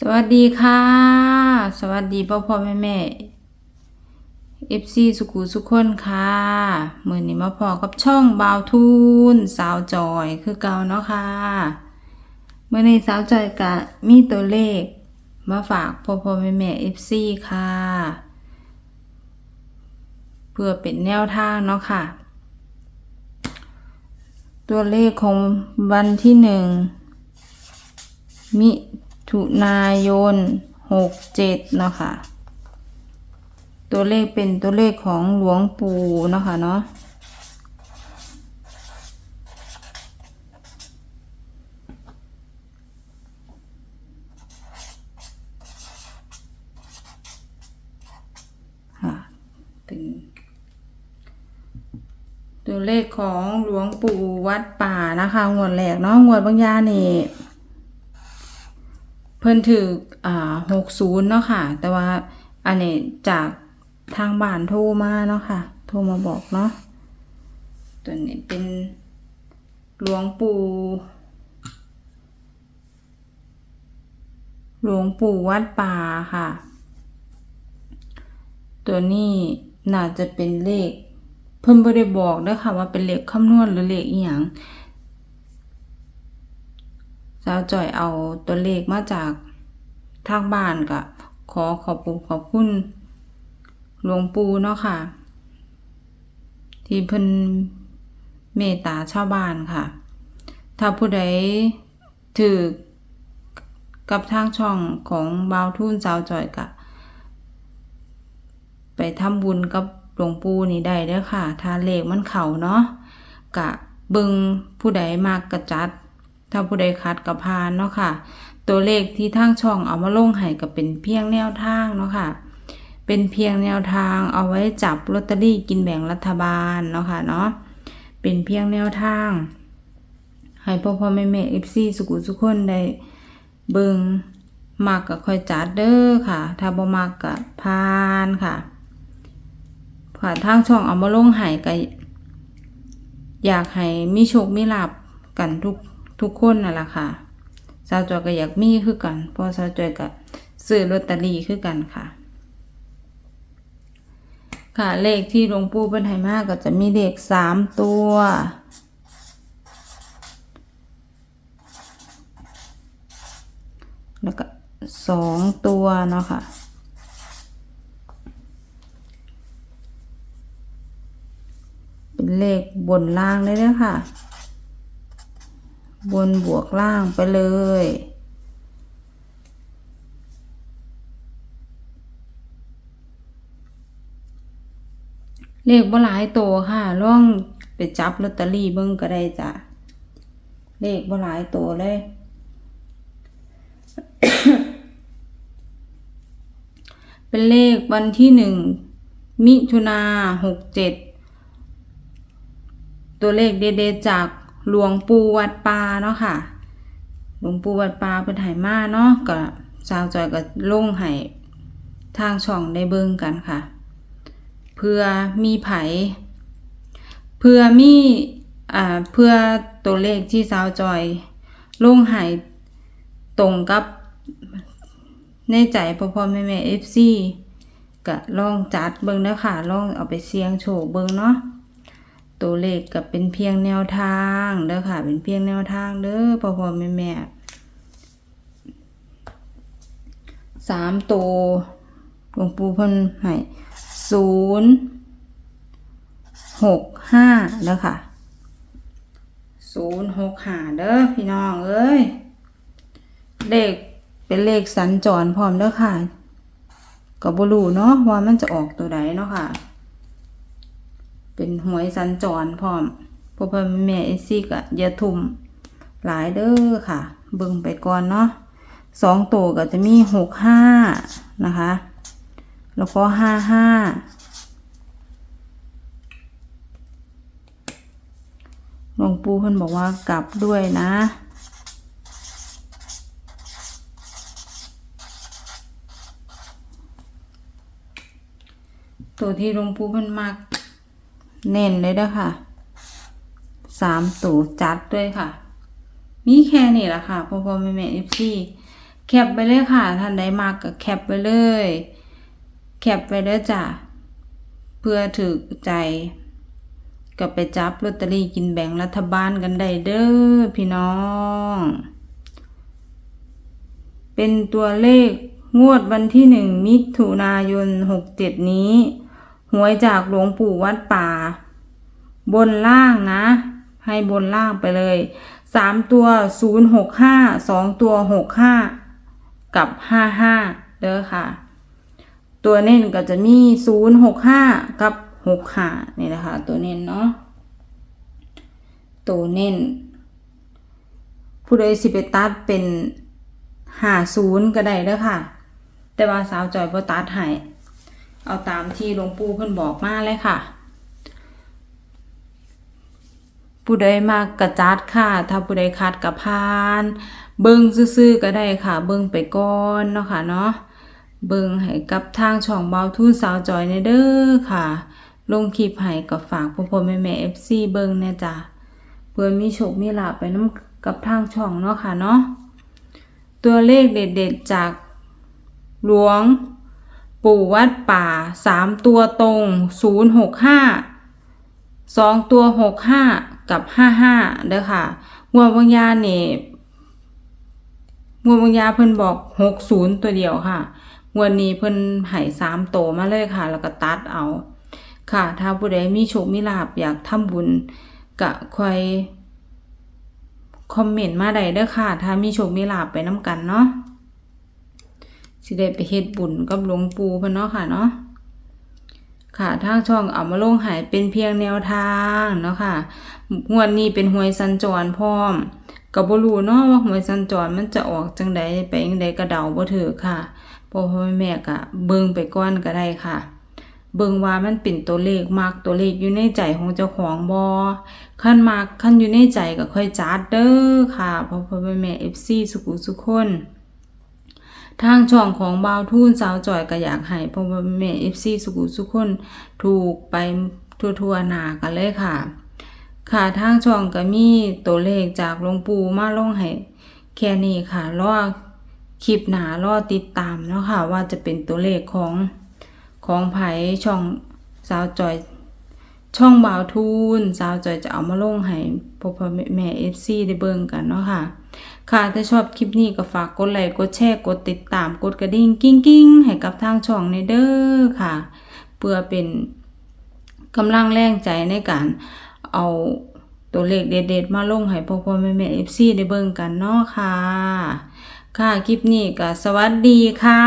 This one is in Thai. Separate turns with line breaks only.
สวัสดีค่ะ สวัสดีพ่อพ่อแม่แม่เอฟซีสุขุสุขคนค่ะมือนี้มาพอกับช่องบาวทูนสาวจอยคือเก่าเนาะค่ะเมื่อในสาวจอยกะมีตัวเลข มาฝากพ่อพ่อแม่แม่เอฟซีค่ะ เพื่อเป็นแนวทางเนาะค่ะ ตัวเลขของวันที่หนึ่งมิ ถุนายนหกเจ็ดเนาะค่ะ ตัวเลขเป็นตัวเลขของหลวงปู่เนาะค่ะเนาะเป็นตัวเลขของหลวงปู่วัดป่านะคะงวดแรกเนาะงวดบางยานี่ พิ่นถืออ่าหกศูนย์เนาะค่ะ แต่ว่าอันนี้จากทางบ้านโทรมาเนาะค่ะ โทรมาบอกเนาะ ตัวนี้เป็นหลวงปู่หลวงปู่วัดป่าค่ะ ตัวนี้น่าจะเป็นเลข เพิ่นบ่ได้บอกเด้อค่ะว่าเป็นเลขคำนวณหรือเลขอีหยัง สาวจ่อยเอาตัวเลขมาจากทางบ้านกะขอขอบคุณขอบคุณหลวงปู่เนาะค่ะ ที่เพิ่นเมตตาชาวบ้านค่ะ ถ้าผู้ใดถือกับทางช่องของบาวทุนสาวจ่อยกะ ไปทำบุญกับหลวงปู่นี่ได้เด้อค่ะถ้าเลขมันเข่าเนาะกะบิงผู้ใดมากกระจัด ถ้าผู้ใดคัดกับพานเนาะค่ะ ตัวเลขที่ทางช่องเอามาลงให้ก็เป็นเพียงแนวทางเนาะค่ะ เป็นเพียงแนวทางเอาไว้จับลอตเตอรี่กินแบ่งรัฐบาลเนาะค่ะเนาะ เป็นเพียงแนวทาง ให้พ่อพ่อแม่แม่เอฟซีสุกุสุขคนได้เบิงมากก็ค่อยจัดเด้อค่ะ ถ้าบ่มากก็พานค่ะผ่านทางช่องเอามาลงให้ก็อยากให้มีโชคมีลาบกันทุก ทุกคนน่ะล่ะค่ะสาวจอยก็อยากมีคือกันเพราะสาวจอยก็ซื้อลอตเตอรี่คือกันค่ะ ค่ะเลขที่หลวงปู่เป็นให้มากก็จะมีเลขสามตัวแล้วก็สองตัวเนาะค่ะ เป็นเลขบนล่างเลยเด้อค่ะ บนบวกล่างไปเลย เลขบ่หลายตัวค่ะล่องไปจับลอตเตอรี่เบิ่งก็ได้จ้ะ เลขบ่หลายตัวเลย เป็นเลขวันที่หนึ่งมิถุนาหกเจ็ดตัวเลขเด็ดๆจาก หลวงปู่วัดปาเนาะค่ะ หลวงปู่วัดปาเป็นไหมาเนาะก็สาวจอยก็ลงให้ทางช่องได้เบิ่งกันค่ะ เพื่อมีไผ เพื่อมีอ่าเพื่อตัวเลขที่สาวจอยลงให้ตรงกับในใจพ่อพ่อแม่แม่เอฟซีก็ลองจัดเบิ่งนะค่ะลองเอาไปเสียงโชคเบิ่งเนาะ ตัวเลขก็เป็นเพียงแนวทางเด้อค่ะ เป็นเพียงแนวทางเด้อพ่อพ่อแม่แม่สามตัวหลวงปู่พ่นให้ศูนย์หกห้าเด้อค่ะศูนย์หกห้าเด้อพี่น้องเอ้ยเลขเป็นเลขสัญจรพร้อมเด้อค่ะก็บ่รู้เนาะว่ามันจะออกตัวใดเนาะค่ะ เป็นหวยสัญจรพร้อมพ่อพ่อแม่เอซี่ก็อย่าทุ่มหลายเด้อค่ะ เบิ่งไปก่อนเนาะสองตัวก็จะมีหกห้านะคะ แล้วก็ห้าห้าหลวงปู่เพิ่นบอกว่ากลับด้วยนะตัวที่หลวงปู่เพิ่นมัก เน้นเลยเด้อค่ะสามตัวจัดด้วยค่ะ มีแค่นี้แหละค่ะพ่อพ่อแม่แม่เอฟซีแคปไปเลยค่ะท่านใดมากก็แคปไปเลย แคปไปเด้อจ้ะเพื่อถือใจก็ไปจับลอตเตอรี่กินแบ่งรัฐบาลกันได้เด้อพี่น้อง เป็นตัวเลขงวดวันที่หนึ่งมิถุนายนหกเจ็ดนี้ วยจากหลวงปู่วัดป่า บนล่างนะ ให้บนล่างไปเลยสามตัวศูนย์หกห้าสองตัวหกห้ากับห้าห้าเด้อค่ะ ตัวเน้นก็จะมีศูนย์หกห้ากับหกห้านี่นะคะ ตัวเน้นเนาะตัวเน้น ผู้ใดยสิไปตัดเป็นห้าศูนย์ก็ได้เด้อค่ะ แต่ว่าสาวจอยบ่ตัดให้ เอาตามที่หลวงปู่เพิ่นบอกมาเลยค่ะ ผู้ใดมากกระจัดค่ะ ถ้าผู้ใดคัดกระพาน เบิ่งซื่อๆก็ได้ค่ะ เบิ่งไปก่อนเนาะค่ะเนาะเบิ่งให้กับทางช่องเบาทุ่นสาวจอยในเด้อค่ะ ลงคลิปให้กับฝากพ่อพ่อแม่แม่ FC เบิ่งแน่จ้ะเพื่อมีโชคมีลาภไปนํกับทางช่องเนาะค่ะเนาะตัวเลขเด็ดๆจากหลวง ปู่วัดป่าสามตัวตรงศูนย์หกห้าสองตัวหกห้ากับห้าห้าเด้อค่ะงวดบางยาเนี่ยงวดบางยาเพิ่นบอกหกศูนย์ตัวเดียวค่ะงวดนี้เพิ่นให้สามโตวมาเลยค่ะ แล้วก็ตัดเอา ค่ะ ถ้าผู้ใดมีโชคมีลาบอยากทำบุญก็คอยคอมเมนต์มาได้เด้อค่ะ ถ้ามีโชคมีลาบไปน้ำกันเนาะ สิได้ไปเฮ็ดบุญกับหลวงปู่เพิ่นเนาะค่ะเนาะค่ะทางช่องเอามาลงหายเป็นเพียงแนวทางเนาะค่ะงวดนี้เป็นหวยสัญจรพร้อมก็บ่รู้เนาะว่าหวยสัญจรมันจะออกจังใดไปจังใดก็เดาบ่ถูกค่ะพ่อพ่อแม่ก็เบิ่งไปก่อนก็ได้ค่ะ เบิ่งว่ามันเป็นตัวเลขมักตัวเลขอยู่ในใจของเจ้าของบ่คันมักคันอยู่ในใจก็ค่อยจัดเด้อค่ะพ่อพ่อแม่แม่ FC สุขุสุขคน ทางช่องของบาวทูนสาวจอยก็อยากให้พ่อพ่อแม่ FC สุขุสุขคนถูกไปทั่วๆหนากันเลยค่ะ ค่ะทางช่องก็มีตัวเลขจากหลวงปู่มาลงให้แค่นี้ค่ะรอคลิปหนารอติดตามเนาะค่ะว่าจะเป็นตัวเลขของของไผช่องสาวจอย ช่องบ่าวทูนสาวจอยจะเอามาลงให้พ่อพ่อแม่แม่เอฟซีได้เบิ่งกันเนาะค่ะ ค่ะถ้าชอบคลิปนี้ก็ฝากกดไลค์กดแชร์กดติดตามกดกระดิ่งกิ้งกิ้งให้กับทางช่องในเด้อค่ะ เพื่อเป็นกำลังแรงใจในการเอาตัวเลขเด็ดๆมาลงให้พ่อพ่อแม่แม่เอฟซีได้เบิ่งกันเนาะค่ะ ค่ะคลิปนี้ก็สวัสดีค่ะ